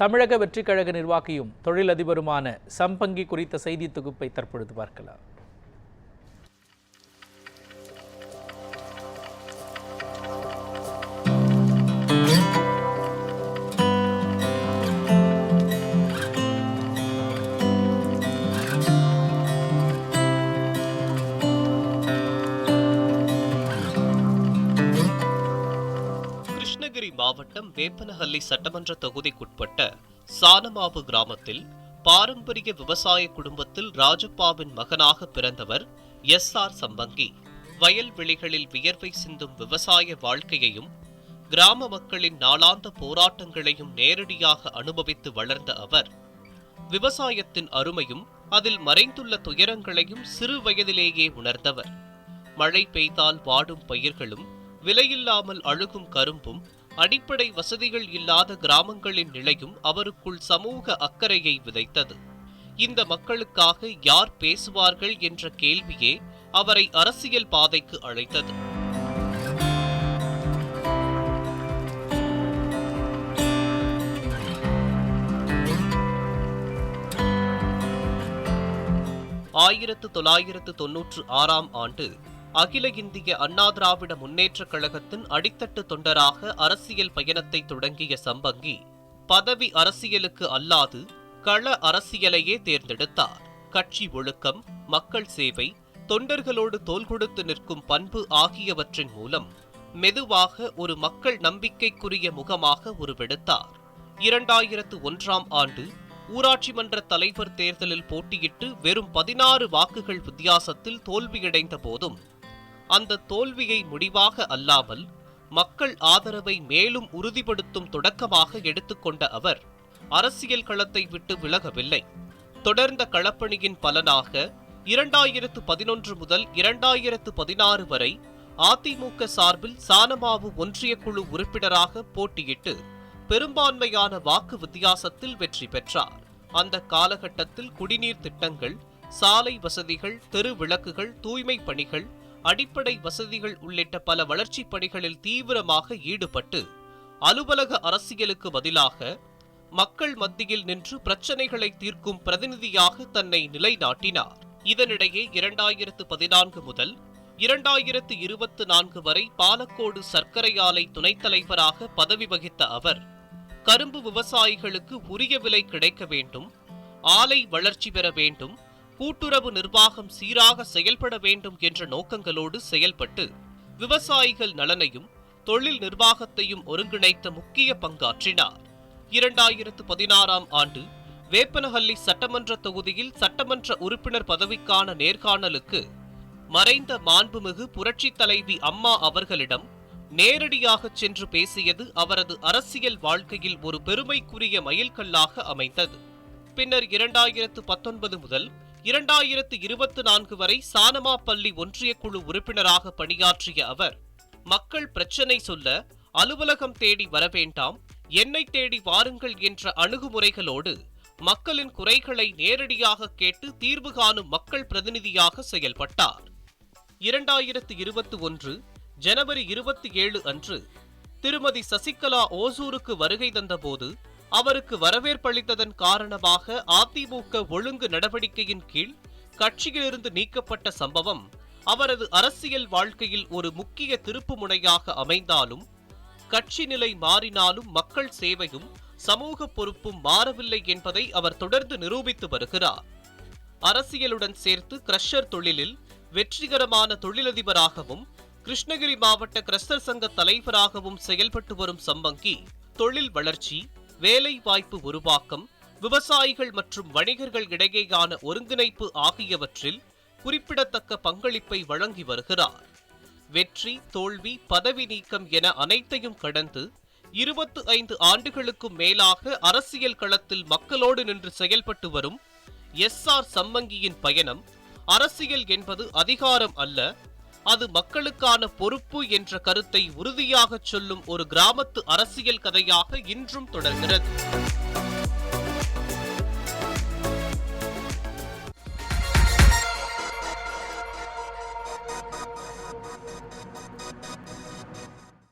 தமிழக வெற்றிக் கழக நிர்வாகியும் தொழிலதிபருமான சம்பங்கி குறித்த செய்தி தொகுப்பை தற்பொழுது பார்க்கலாம். மாவட்டம் வேப்பனஹள்ளி சட்டமன்ற தொகுதிக்குட்பட்ட சானமாவு கிராமத்தில் பாரம்பரிய விவசாய குடும்பத்தில் ராஜப்பாவின் மகனாக பிறந்தவர் எஸ் ஆர் சம்பங்கி. வயல்வெளிகளில் வியர்வை சிந்தும் விவசாய வாழ்க்கையையும் கிராம மக்களின் நாளாந்த போராட்டங்களையும் நேரடியாக அனுபவித்து வளர்ந்த அவர். விவசாயத்தின் அருமையும் அதில் மறைந்துள்ள துயரங்களையும் சிறு வயதிலேயே உணர்ந்தவர். மழை பெய்தால் வாடும் பயிர்களும் விலையில்லாமல் அழுகும் கரும்பும் அடிப்படை வசதிகள் இல்லாத கிராமங்களின் நிலையும் அவருக்குள் சமூக அக்கறையை விதைத்தது. இந்த மக்களுக்காக யார் பேசுவார்கள் என்ற கேள்வியே அவரை அரசியல் பாதைக்கு அழைத்தது. ஆயிரத்து தொள்ளாயிரத்து தொன்னூற்று ஆறாம் ஆண்டு அகில இந்திய அண்ணா திராவிட முன்னேற்றக் கழகத்தின் அடித்தட்டு தொண்டராக அரசியல் பயணத்தை தொடங்கிய சம்பங்கி பதவி அரசியலுக்கு அல்லாது கள அரசியலையே தேர்ந்தெடுத்தார். கட்சி ஒழுக்கம் மக்கள் சேவை தொண்டர்களோடு தோல் கொடுத்து நிற்கும் பண்பு ஆகியவற்றின் மூலம் மெதுவாக ஒரு மக்கள் நம்பிக்கைக்குரிய முகமாக உருவெடுத்தார். இரண்டாயிரத்து ஒன்றாம் ஆண்டு ஊராட்சி மன்ற தலைவர் தேர்தலில் போட்டியிட்டு வெறும் பதினாறு வாக்குகள் வித்தியாசத்தில் தோல்வியடைந்த போதும் அந்த தோல்வியை முடிவாக அல்லாமல் மக்கள் ஆதரவை மேலும் உறுதிப்படுத்தும் தொடக்கமாக எடுத்துக்கொண்ட அவர் அரசியல் களத்தை விட்டு விலகவில்லை. தொடர்ந்த களப்பணியின் பலனாக இரண்டாயிரத்து பதினொன்று முதல் இரண்டாயிரத்து பதினாறு வரை அதிமுக சார்பில் சானமாவு ஒன்றிய குழு உறுப்பினராக போட்டியிட்டு பெரும்பான்மையான வாக்கு வித்தியாசத்தில் வெற்றி பெற்றார். அந்த காலகட்டத்தில் குடிநீர் திட்டங்கள் சாலை வசதிகள் தெரு விளக்குகள் தூய்மை பணிகள் அடிப்படை வசதிகள் உள்ளிட்ட பல வளர்ச்சிப் பணிகளில் தீவிரமாக ஈடுபட்டு அலுவலக அரசியலுக்கு பதிலாக மக்கள் மத்தியில் நின்று பிரச்சனைகளை தீர்க்கும் பிரதிநிதியாக தன்னை நிலைநாட்டினார். இதனிடையே இரண்டாயிரத்து பதினான்கு முதல் இரண்டாயிரத்து இருபத்து நான்கு வரை பாலக்கோடு சர்க்கரை ஆலை துணைத் தலைவராக பதவி வகித்த அவர் கரும்பு விவசாயிகளுக்கு உரிய விலை கிடைக்க வேண்டும் ஆலை வளர்ச்சி பெற வேண்டும் கூட்டுறவு நிர்வாகம் சீராக செயல்பட வேண்டும் என்ற நோக்கங்களோடு செயல்பட்டு விவசாயிகள் நலனையும் தொழில் நிர்வாகத்தையும் ஒருங்கிணைத்த முக்கிய பங்காற்றினார். இரண்டாயிரத்து பதினாறாம் ஆண்டு வேப்பனஹள்ளி சட்டமன்ற தொகுதியில் சட்டமன்ற உறுப்பினர் பதவிக்கான நேர்காணலுக்கு மறைந்த மாண்புமிகு புரட்சித் தலைவி அம்மா அவர்களிடம் நேரடியாக சென்று பேசியது அவரது அரசியல் வாழ்க்கையில் ஒரு பெருமைக்குரிய மைல்கல்லாக அமைந்தது. பின்னர் இரண்டாயிரத்து பத்தொன்பது முதல் இரண்டாயிரத்து இருபத்தி நான்கு வரை சானமாப்பள்ளி ஒன்றிய குழு உறுப்பினராக பணியாற்றிய அவர் மக்கள் பிரச்சனை சொல்ல அலுவலகம் தேடி வர வேண்டாம் என்னை தேடி வாருங்கள் என்ற அணுகுமுறைகளோடு மக்களின் குறைகளை நேரடியாக கேட்டு தீர்வு காணும் மக்கள் பிரதிநிதியாக செயல்பட்டார். இரண்டாயிரத்து இருபத்தி ஒன்று ஜனவரி இருபத்தி ஏழு அன்று திருமதி சசிகலா ஓசூருக்கு வருகை தந்தபோது அவருக்கு வரவேற்பளித்ததன் காரணமாக அதிமுக ஒழுங்கு நடவடிக்கையின் கீழ் கட்சியிலிருந்து நீக்கப்பட்ட சம்பவம் அவரது அரசியல் வாழ்க்கையில் ஒரு முக்கிய திருப்பு முனையாக அமைந்தாலும் கட்சி நிலை மாறினாலும் மக்கள் சேவையும் சமூக பொறுப்பும் மாறவில்லை என்பதை அவர் தொடர்ந்து நிரூபித்து வருகிறார். அரசியலுடன் சேர்த்து கிரஷர் தொழிலில் வெற்றிகரமான தொழிலதிபராகவும் கிருஷ்ணகிரி மாவட்ட கிரஷர் சங்க தலைவராகவும் செயல்பட்டு வரும் சம்பங்கி தொழில் வளர்ச்சி வேலை வாய்ப்பு உருவாக்கம் விவசாயிகள் மற்றும் வணிகர்கள் இடையேயான ஒருங்கிணைப்பு ஆகியவற்றில் குறிப்பிடத்தக்க பங்களிப்பை வழங்கி வருகிறார். வெற்றி தோல்வி பதவி நீக்கம் என அனைத்தையும் கடந்து இருபத்து ஐந்து ஆண்டுகளுக்கும் மேலாக அரசியல் களத்தில் மக்களோடு நின்று செயல்பட்டு வரும் எஸ் ஆர் சம்மங்கியின் பயணம் அரசியல் என்பது அதிகாரம் அல்ல அது மக்களுக்கான பொறுப்பு என்ற கருத்தை உறுதியாகச் சொல்லும் ஒரு கிராமத்து அரசியல் கதையாக இன்றும் தொடர்கிறது.